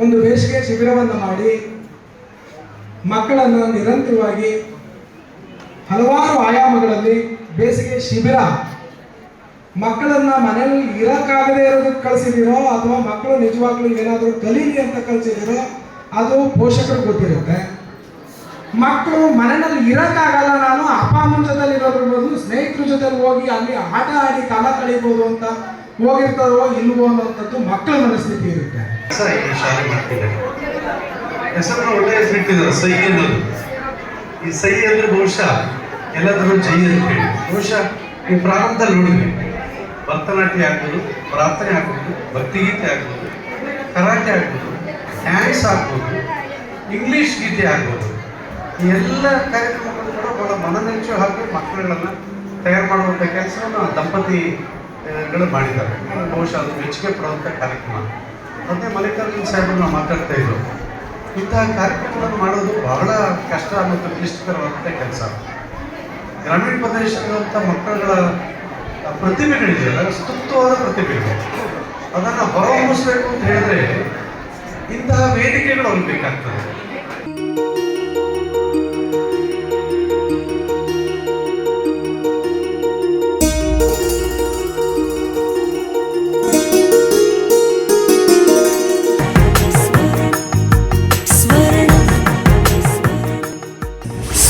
ಒಂದು ಬೇಸಿಗೆ ಶಿಬಿರವನ್ನು ಮಾಡಿ ಮಕ್ಕಳನ್ನು ನಿರಂತರವಾಗಿ ಹಲವಾರು ಆಯಾಮಗಳಲ್ಲಿ ಬೇಸಿಗೆ ಶಿಬಿರ. ಮಕ್ಕಳನ್ನ ಮನೆಯಲ್ಲಿ ಇರಕ್ಕಾಗದೇ ಇರೋದಕ್ಕೆ ಕಳಿಸಿದಿರೋ ಅಥವಾ ಮಕ್ಕಳು ನಿಜವಾಗ್ಲೂ ಏನಾದರೂ ಕಲೀಲಿ ಅಂತ ಕಳಿಸಿದಿರೋ ಅದು ಪೋಷಕರು ಗೊತ್ತಿರುತ್ತೆ. ಮಕ್ಕಳು ಮನೆಯಲ್ಲಿ ಇರೋಕ್ಕಾಗಲ್ಲ ನಾನು ಅಪ್ಪ ಅಮ್ಮನ ಜೊತೆಲಿ ಇರೋದ್ರ ಬದಲು ಸ್ನೇಹಿತರ ಜೊತೆಲಿ ಹೋಗಿ ಅಲ್ಲಿ ಆಟ ಆಡಿ ಕಾಲ ಕಳೀಬೋದು ಅಂತ ಹೋಗಿರ್ತಾರೋ ಇಲ್ವೋ ಅನ್ನೋಂಥದ್ದು ಮಕ್ಕಳ ಮನಸ್ಥಿತಿ ಇರುತ್ತೆ. ಸರ್, ಈ ಶಾಲೆ ಮಾಡ್ತಿದ್ದಾರೆ ಹೆಸರನ್ನು ಒಳ್ಳೆ ಹೆಸರು ಇಟ್ಟಿದ್ದಾರೆ, ಸೈ ಅನ್ನೋದು ಈ ಸೈ ಅಂದ್ರೆ ಬಹುಶಃ ಎಲ್ಲಾದರೂ ಜೈ ಅಂತ ಹೇಳಿ. ಬಹುಶಃ ಈ ಪ್ರಾರಂಭದಲ್ಲಿ ನೋಡಿದ್ವಿ. ಭರತನಾಟ್ಯ ಆಗ್ಬೋದು, ಪ್ರಾರ್ಥನೆ ಆಗ್ಬೋದು, ಭಕ್ತಿಗೀತೆ ಆಗ್ಬೋದು, ಕರಾಟೆ ಆಗ್ಬೋದು, ಡ್ಯಾನ್ಸ್ ಆಗ್ಬೋದು, ಇಂಗ್ಲೀಷ್ ಗೀತೆ ಆಗ್ಬೋದು. ಈ ಎಲ್ಲ ಕಾರ್ಯಕ್ರಮಗಳು ಕೂಡ ಬಹಳ ಮನನೆಚ್ಚು ಹಾಕಿ ಮಕ್ಕಳನ್ನು ತಯಾರು ಮಾಡುವಂಥ ಕೆಲಸವನ್ನು ದಂಪತಿಗಳು ಮಾಡಿದ್ದಾರೆ. ಬಹುಶಃ ಅದು ಮೆಚ್ಚುಗೆ ಪಡುವಂಥ ಕಾರ್ಯಕ್ರಮ. ಮತ್ತೆ ಮಲ್ಲಿಕಾರ್ಜುನ್ ಸಾಹೇಬರು ನಾವು ಮಾತಾಡ್ತಾ ಇದ್ರು ಇಂತಹ ಕಾರ್ಯಕ್ರಮಗಳನ್ನು ಮಾಡೋದು ಬಹಳ ಕಷ್ಟ ಮತ್ತು ಕ್ಲಿಷ್ಟಕರವಾದಂಥ ಕೆಲಸ. ಗ್ರಾಮೀಣ ಪ್ರದೇಶಗಳಂಥ ಮಕ್ಕಳುಗಳ ಪ್ರತಿಭೆಗಳಿದೆಯಲ್ಲ ಸ್ತುಪ್ತವಾದ ಪ್ರತಿಭೆಗಳು ಅದನ್ನು ಹೊರಹೊಮ್ಮಿಸ್ಬೇಕು ಅಂತ ಹೇಳಿದ್ರೆ ಇಂತಹ ವೇದಿಕೆಗಳು ಅವ್ರಿಗೆ ಬೇಕಾಗ್ತದೆ.